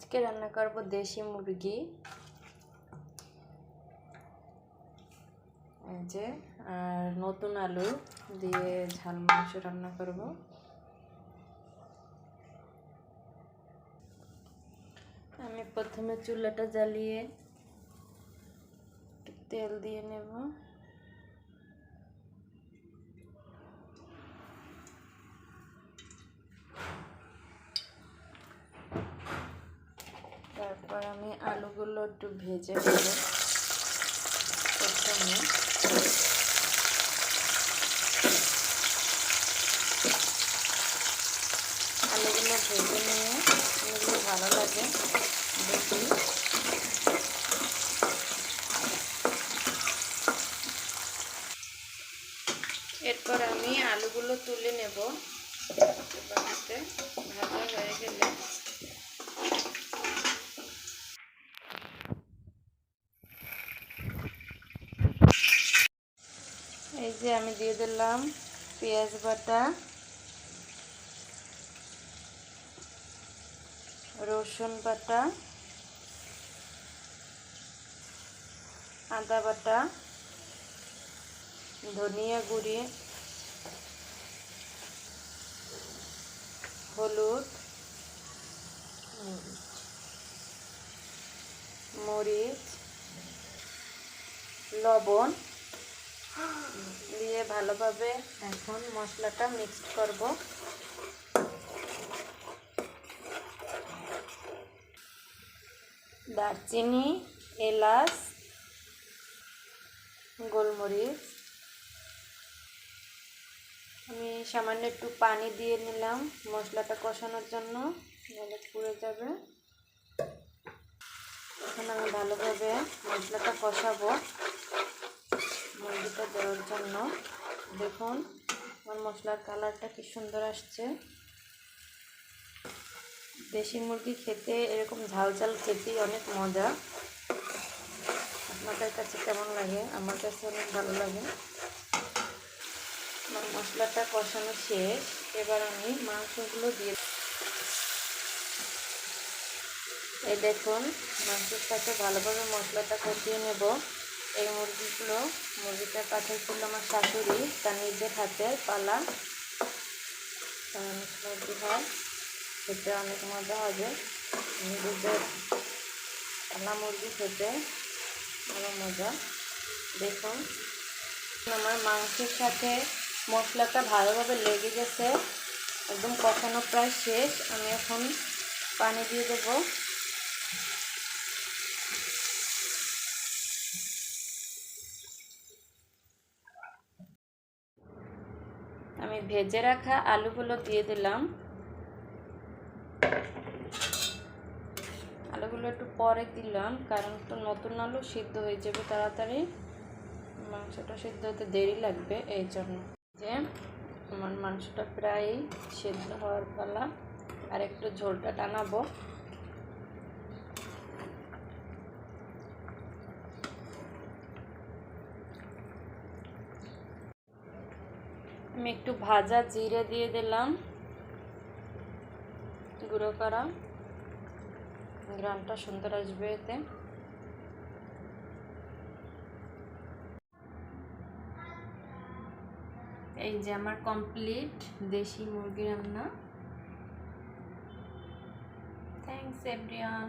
আজকে রান্না করব দেশি মুরগি। এই যে, আর নতুন আলু দিয়ে ঝাল মাংস রান্না করব। আমি প্রথমে চুলাটা জ্বালিয়ে তেল দিয়ে নেব। তারপর আমি আলুগুলো একটু ভেজে নেব। প্রথমে আলুগুলো ভেজে নিয়ে এগুলো ভালো লাগে, দেখি। এরপর আমি আলুগুলো তুলে নেব। ভাজা হয়ে গেলে যে আমি দিয়ে দিলাম পেঁয়াজ বাটা, রসুন বাটা, আদা বাটা, ধনিয়া গুঁড়ি, হলুদ, মরিচ, লবণ দিয়ে ভালোভাবে এখন মশলাটা মিক্সড করব। দারচিনি, এলাচ, গোলমরিচ। আমি সামান্য একটু পানি দিয়ে নিলাম মশলাটা কষানোর জন্য নাহলে পুড়ে যাবে। এখন আমি ভালোভাবে মশলাটা কষাবো। মুরগিটা দেওয়ার জন্য। দেখুন, আমার মশলার কালারটা কি সুন্দর আসছে। দেশি মুরগি খেতে এরকম ঝাল ঝাল খেতেই অনেক মজা। আপনাদের কাছে কেমন লাগে? আমার কাছে অনেক ভালো লাগে। আমার মশলাটা কষানো শেষ। এবার আমি মাংসগুলো দিয়ে এই দেখুন মাংসের সাথে ভালোভাবে মশলাটা কষিয়ে নেব। এই মুরগিগুলো মুরগিটা পাঠিয়েছিল আমার শাশুড়ি, তার নিজের হাতের পালা। মুরগি হয়? খেতে অনেক মজা হবে। নিজেদের পালা মুরগি খেতে ভালো মজা। দেখুন। আমার মাংসের সাথে মশলাটা ভালোভাবে লেগে গেছে। একদম কষানো প্রায় শেষ। আমি এখন পানি দিয়ে দেবো। আমি ভেজে রাখা আলুগুলো দিয়ে দিলাম। আলুগুলো একটু পরে দিলাম, কারণ তো নতুন আলু সিদ্ধ হয়ে যাবে তাড়াতাড়ি। মাংসটা সিদ্ধ হতে দেরি লাগবে, এই জন্য। যে আমার মাংসটা প্রায় সিদ্ধ হওয়ার পালা, আর একটু ঝোলটা টানাবো। আমি একটু ভাজা জিরে দিয়ে দিলাম। গুঁড়ো করা। গ্রামটা সুন্দর আসবে এতে। এই যে আমার কমপ্লিট দেশি মুরগি রান্না। Thanks everyone